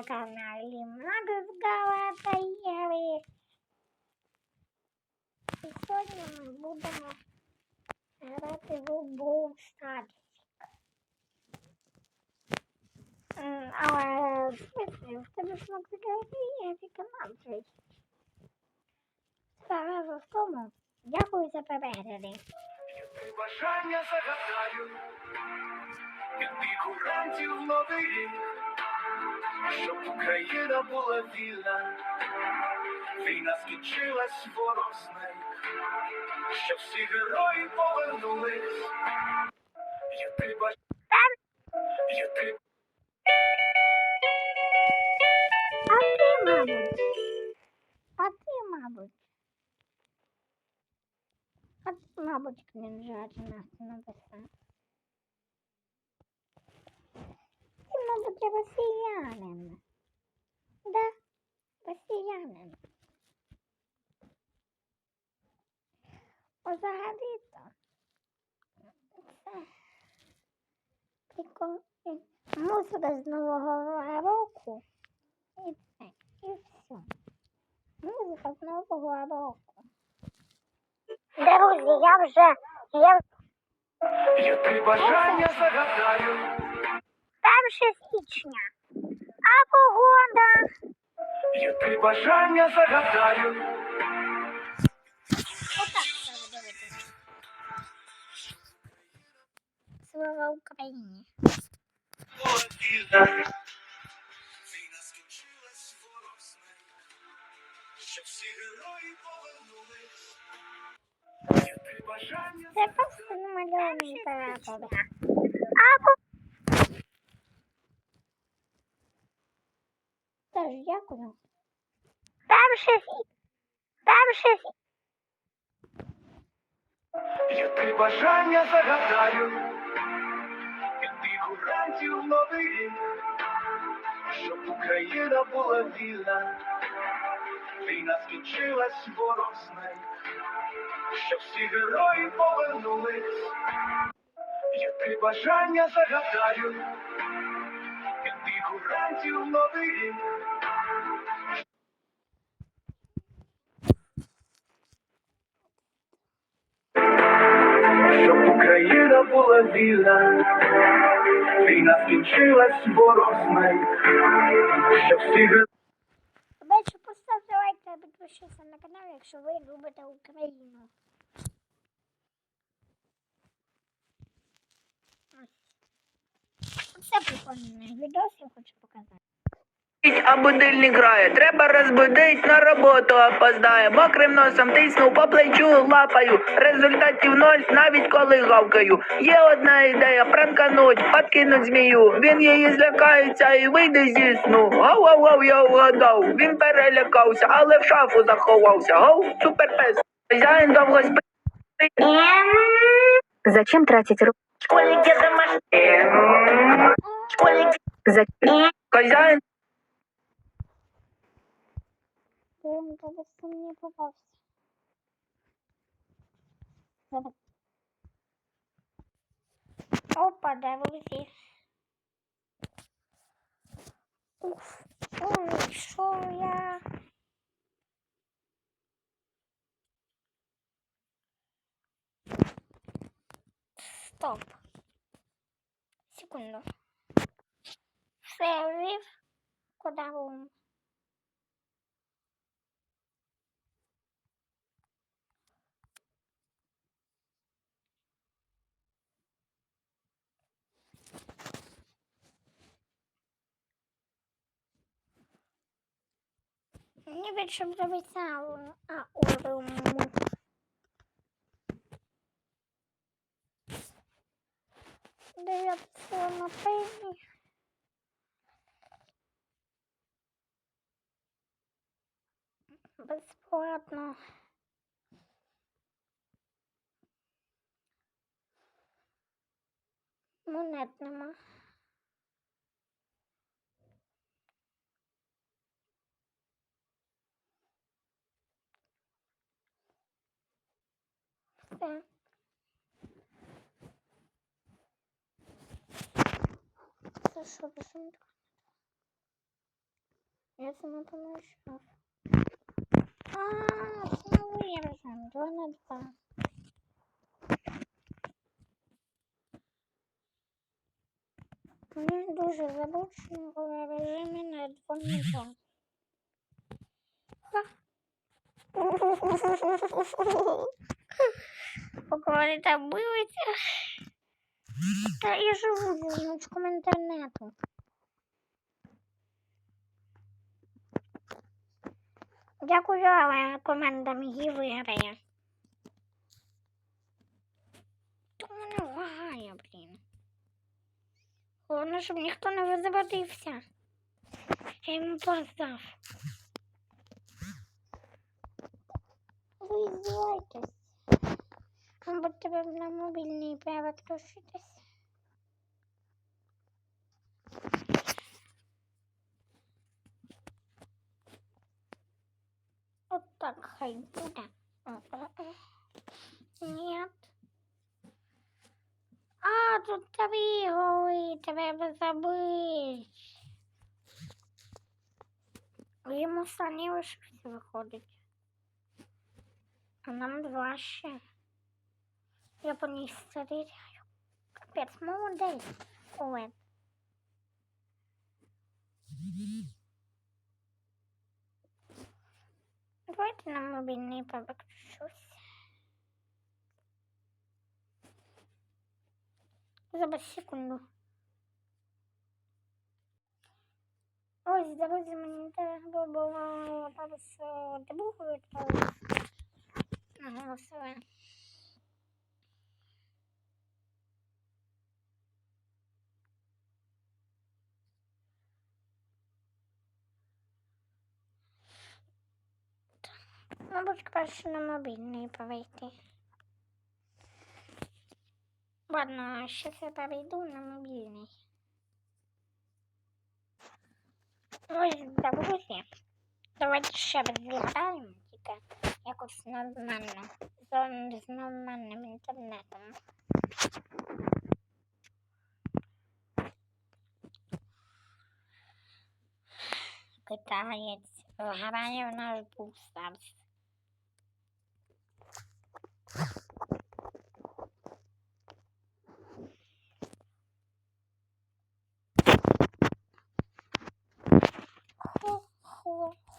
на каналі Макс Галата Єві. І сьогодні ми будемо грати в Brawl Stars. Але в смислі, в тебе ж Макс Галата Єві командує. Справа в тому, дякую за перегляди. Бажання загадаю, від фігурантів новий рік, щоб Україна була вільна, війна скінчилась ворог зник, щоб всі герої повернулись. Я ти ти А ти, мабуть. А ти, мабуть. А ти, мабуть, книжач нас. Мабуть, росіянин. Да, росіянин. Взагалі-то. Це прикол. Музика з Нового року. І це, і все. Музика з Нового року. Друзі, я вже, я Я ти бажання загадаю, 1 січня. А погода? я ти бажання загадаю. Отак треба дивитися. Слава Україні. Війна скінчилась ворог зник, щоб всі герої повернулись. Я ти бажання Це просто намальований прапор. А по... Теж дякую. Перше сі... Перше сі... Я ти бажання загадаю, від фігурантів новий рік, щоб Україна була вільна, війна скінчилась, ворог зник, щоб всі герої повернулись. Я ти бажання загадаю, від фігурантів новий рік. Щоб Україна була вільна, війна скінчилась, ворог зник, щоб всі поставте лайк та підпишіться на канал, якщо ви любите Україну. Оце прикольний відос, я хочу показати. А будильник грає, треба розбудить, на роботу опоздає. Мокрим носом тисну по плечу лапаю. Результатів ноль, навіть коли гавкаю. Є одна ідея пранкануть, подкинуть змію. Він її злякається і вийде зі сну. Гау, гау, гау, я вгадав. Він перелякався, але в шафу заховався. Гау, суперпес. Хазяїн довго спить. Зачем тратить руки? Школьник де домашній. Школьник. Зачем? Хазяїн opa dessa minha proposta. Opa, dava vocês. Uf, um soia. Stop. Segundo. Serve. Vou um. Мені більше подобається аурум. аурум. Дев'ятся на пені. Безплатно. Монет нема. Все. Це що, рисунок? Я це не помічав. А, це не виражено. Два на два. Мені дуже забучено в режимі на два на два. Поговорить оббивиться. Та я живу зі значком інтернету. Дякую, але команда мені виграє. То мене лагає, блін. Головне, щоб ніхто не визаводився. Я йому поздав. Ви тебе на мобільний переключитись. От так хай буде. Нет. А, тут три голи, треба забить. Йому самі лишився виходить. А нам два ще. Я по ній стріляю. Капець, молодець. Олен. Давайте на мобільний переключусь. Зараз секунду. Ось, друзі, мені треба було зараз дебугують, але наголосили. Мабуть, краще на мобільний перейти. Ладно, ще я перейду на мобільний. Ось, друзі. Давайте ще раз зіграємо, тільки якось нормально. З, нормальним інтернетом. Китаєць грає в наш Brawl Stars.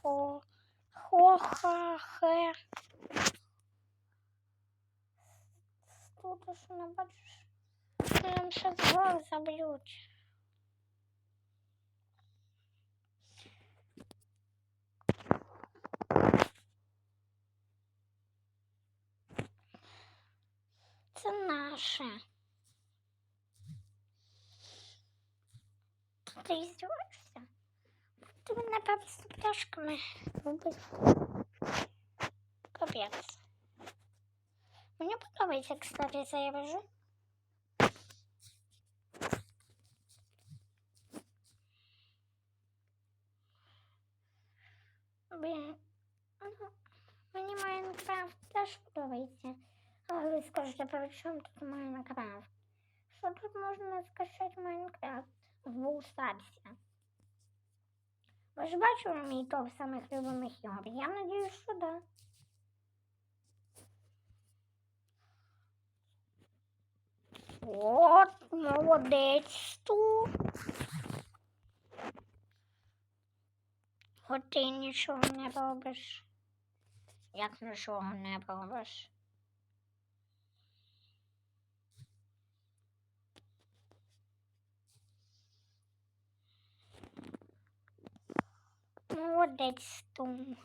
Хо-хо-хо. Хо-ха-хе. Тут ж не бачиш. Нам ще згор заб'ють. Це наше. Ти здіваєшся? Ти мене просто пташками вбив. Капець. Мені подобається, кстати, цей режим. Блін, ну, мені Майнкрафт теж подобається. Але ви скажете, при чому тут Майнкрафт? Що тут можна скачати Майнкрафт в Булстарсі? Ви ж бачили мій топ самих любимих ігор? Я надіюсь, що да. От, молодець ту. От ти нічого не робиш. Як нічого не робиш? Молодець ту.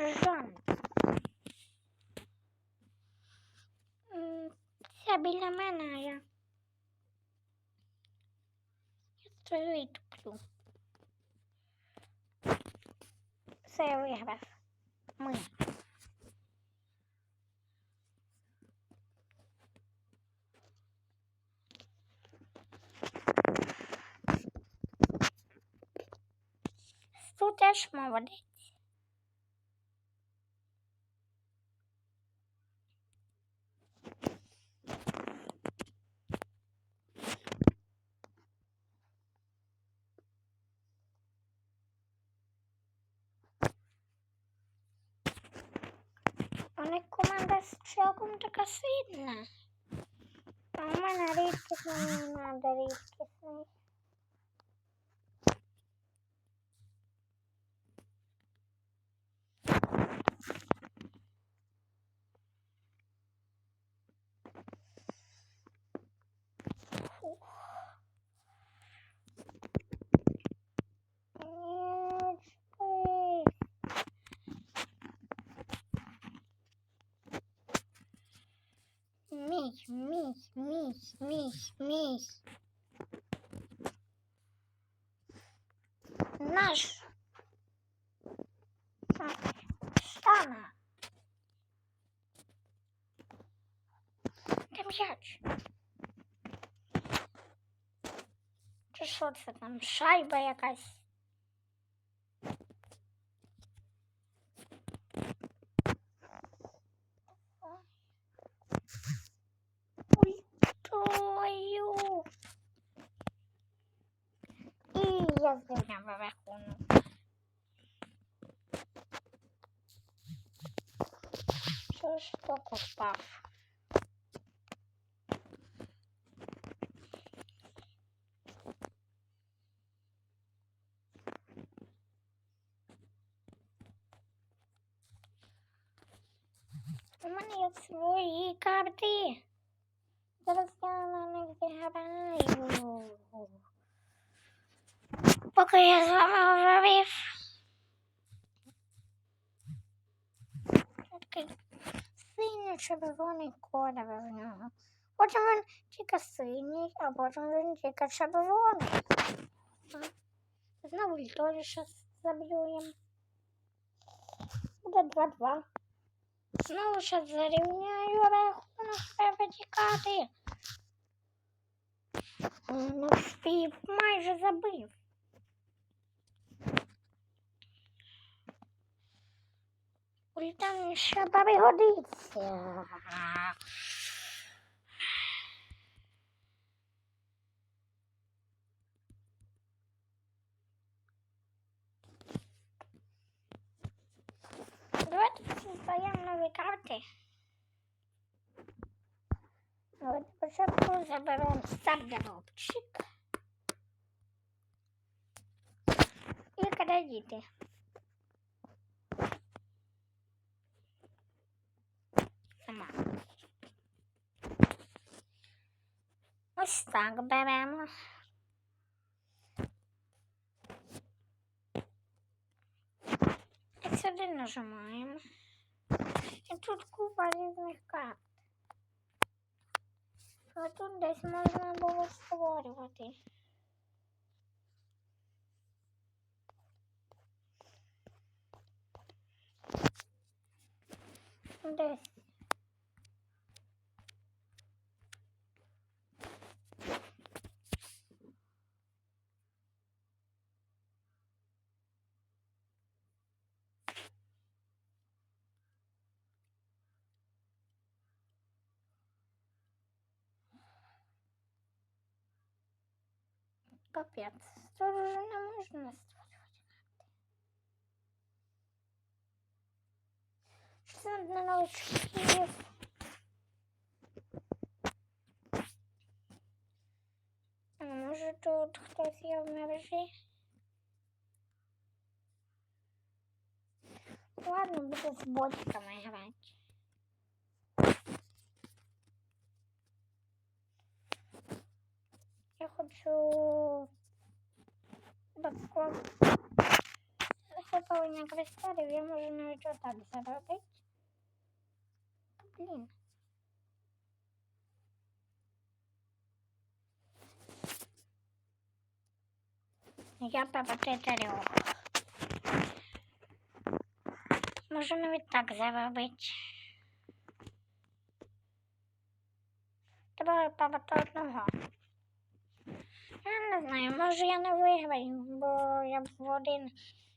М, Це біля мене, а я. Я стою і туплю. Все я виграв. Ми. Тут теж молодець. У них команда з цілком така сильна. А у мене рідкісний не треба рідкісний. Фух. Ні, чекай. Мій, мій, мій, мій. Наш. Штана. Де м'яч? Чи що це там? Шайба якась? І я звільняв рахунок. Що ж покупав? У мене є свої карти. Зараз я на них зіграю. Поки я з вами говорив. Такий синій червоний кольор в нього. Потім він тільки синій, а потім він тільки червоний. Знову теж щас заб'юємо. Буде 2-2. Знову ще зарівняю рахунок треба. Ну, спів майже забив. Ультан ще бабі годиться. Давайте создаємо нові карти. Давайте спочатку заберемо стардеропчик. І кредити. так беремо. І сюди нажимаємо. І тут купа різних карт. А тут десь можна було створювати. Десь. Капець. Тут вже не можна створювати. Що це для новичків? А може тут хтось є в мережі? Ладно, буду з ботиками грати. Я хочу захоплення кристалів, я можу навіть отак заробити. Блін. Я проти трьох. Можу навіть так заробити. Треба побати одного. Я не знаю, може я не виграю, бо я в один.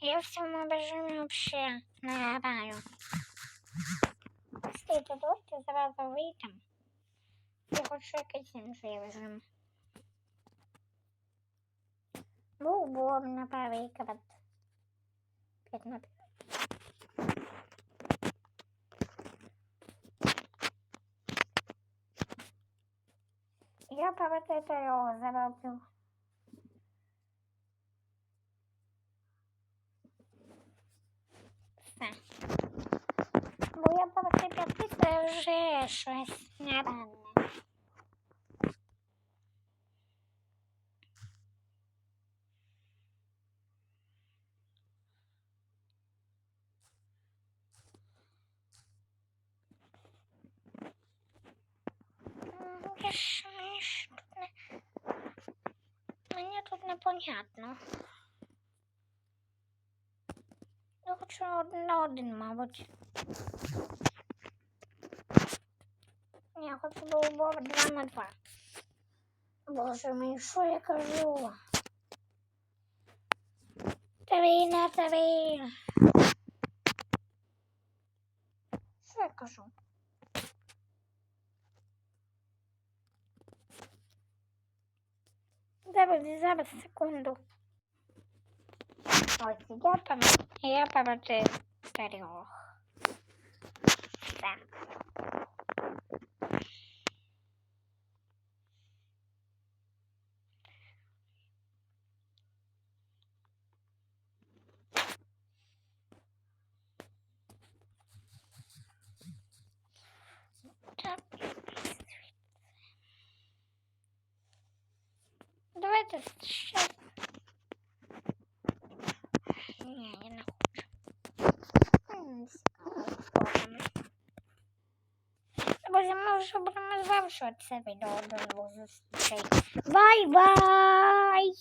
Я в цьому режимі взагалі не граю. Стійте, давайте зразу вийдемо. Я хочу якийсь інший режим. Був бом на перекрат. П'ять на Я перед його зароблю. Бо я проти це вже щось нереальне. Мені тут непонятно. Я хочу на один, мабуть. Я хочу було б два на два. Боже мій, що я кажу? Три на три. Що я кажу? Зараз, зараз, секунду. Ось я там, я проти трьох. Все. Так. Давайте ще. Ні, я не хочу. М, цікаво, потім. Друзі, ми вже будемо завершувати це відео до нових зустрічей. Бай-бай!